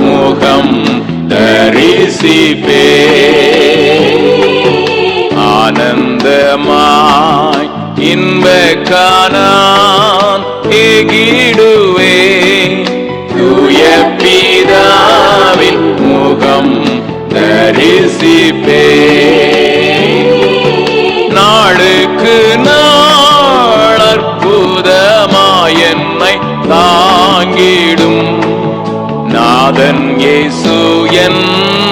முகம் தரிசிப்பே ஆனந்தமாய் இன்ப காணான் ஏகிடுவே. தூய பிதாவின் முகம் தரிசிப்பே நாளுக்கு நாள் அற்புதமாய் என்னை தாங்கிடும். நாதன் இயேசு என்னோடிருப்பார்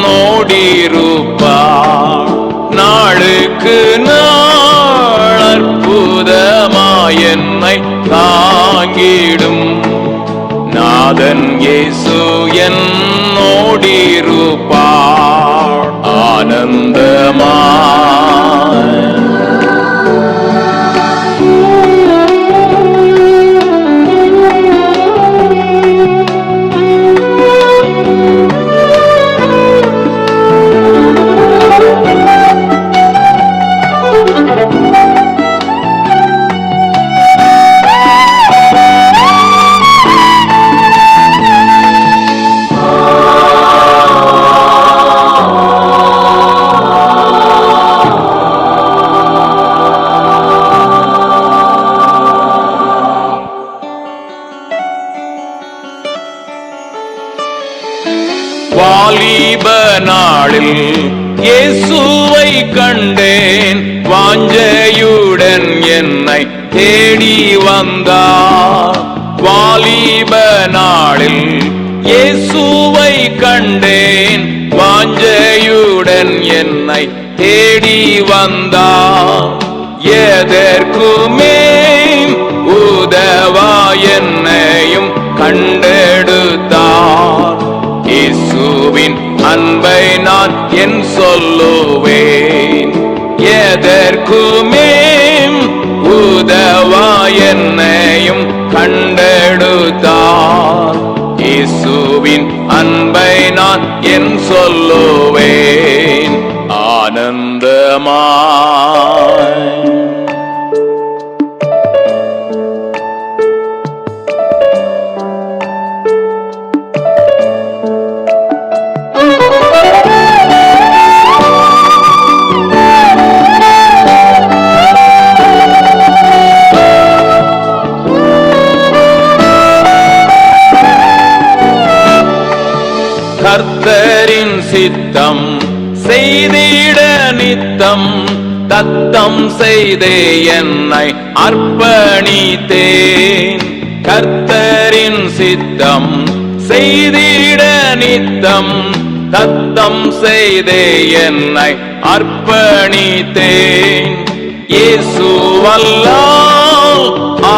நாளுக்கு நாள் அற்புதமாய் என்னை தாங்கிடும். நாதன் இயேசு என்னோடிருப்பார். ஆனந்தமா தேடி வந்தார். வாலிப நாளில் இயேசுவை கண்டேன். வாஞ்சையுடன் என்னை தேடி வந்தார். எதற்குமே உதவா என்னையும் கண்டெடுத்தார். இயேசுவின் அன்பை நான் என் சொல்லுவேன். எதற்குமே இயேசுவின் அன்பை நான் என் சொல்லுவேன். ஆனந்தமா சித்தம் செய்திட நித்தம் தத்தம் செய்தே என்னை அர்ப்பணித்தேன். கர்த்தரின் சித்தம் செய்திட நித்தம் தத்தம் செய்தே என்னை அர்ப்பணித்தேன். இயேசுவல்லால்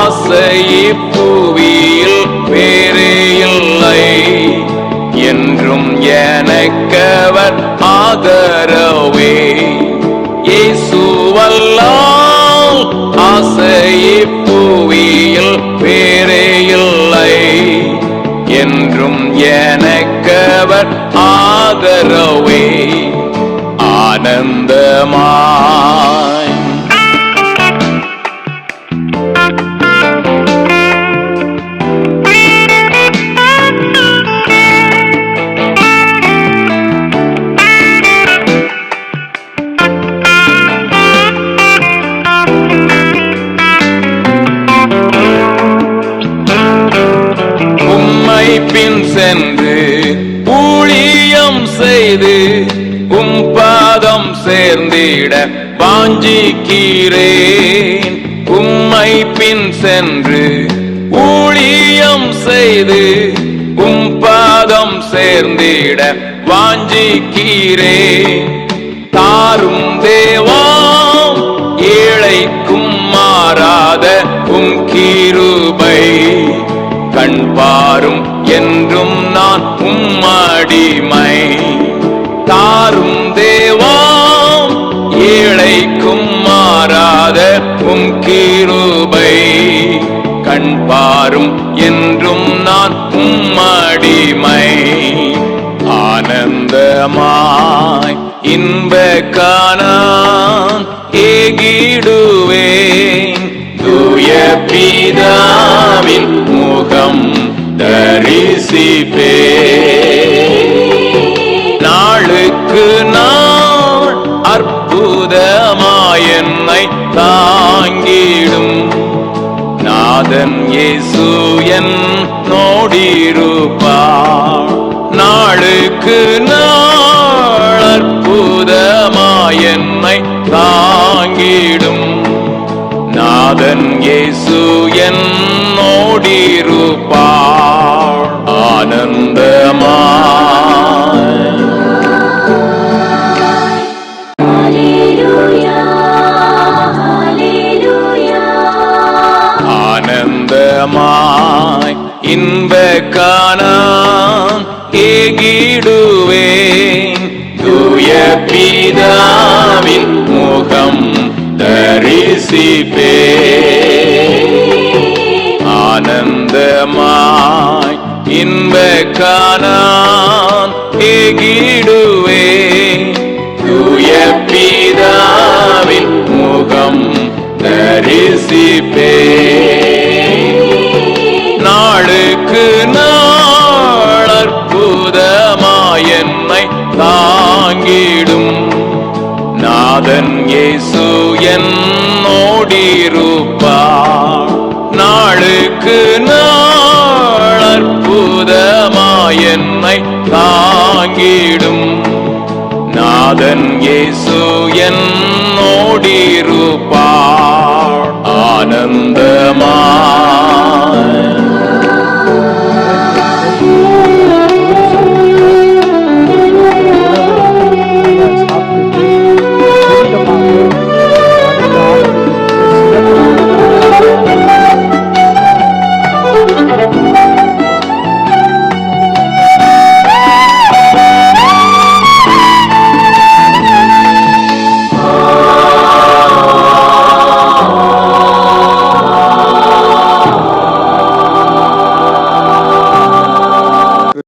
ஆசை புவியில் வேறே இல்லை. என்றும் எனக்கவர் ஆதரவே. இயேசுவல்லால் ஆசை புவியில் வேறே இல்லை என்றும் எனக்கவர் ஆதரவே. ஆனந்தமா பின் சென்று ஊழியம் செய்து உம் பாதம் சேர்ந்திட வாஞ்சிக்கிறேன். உம்மை பின் சென்று ஊழியம் செய்து உம் பாதம் சேர்ந்திட வாஞ்சிக்கிறேன். தாரும் தேவாம் ஏழைக்கும் மாறாத உம் கீருபை. கண் பாரும் என்றும் நான் உம்மாடிமை. தாரும் தேவாம் ஏழைக்கும் மாறாத உம் கீருபை. கண் பாரும் என்றும் நான் உம்மாடிமை. ஆனந்தமாய் இன்ப காணான் ஏகிடுவேன். தூய பீதாவின் நேசிப்பே நாளுக்கு நாள் அற்புதமாய் என்னை தாங்கிடும். நாதன் இயேசு என் நோடிருப்பா நாளுக்கு நாள் அற்புதமாய் என்னை தாங்கிடும். நாதன் இயேசு என் நோடிருப்பா ஆனந்தமாய். ஆனந்தமாய் இன்ப காணான் ஏகிடுவேன் தூய பிதாவின் முகம் தரிசிப்பே ஆனந்தமாய் இன்ப காணான் ஏகிடுவே. தூய பிதாவின் முகம் தரிசிப்பே. நாளுக்கு நாள் அற்புதமாய் என்னை தாங்கிடும். நாதன் இயேசு என்னோடிருப்பார். நாளுக்கு நாள் என்னை தாங்கிடும். நாதன் இயேசு என்னோடிருப்பார். ஆனந்தமா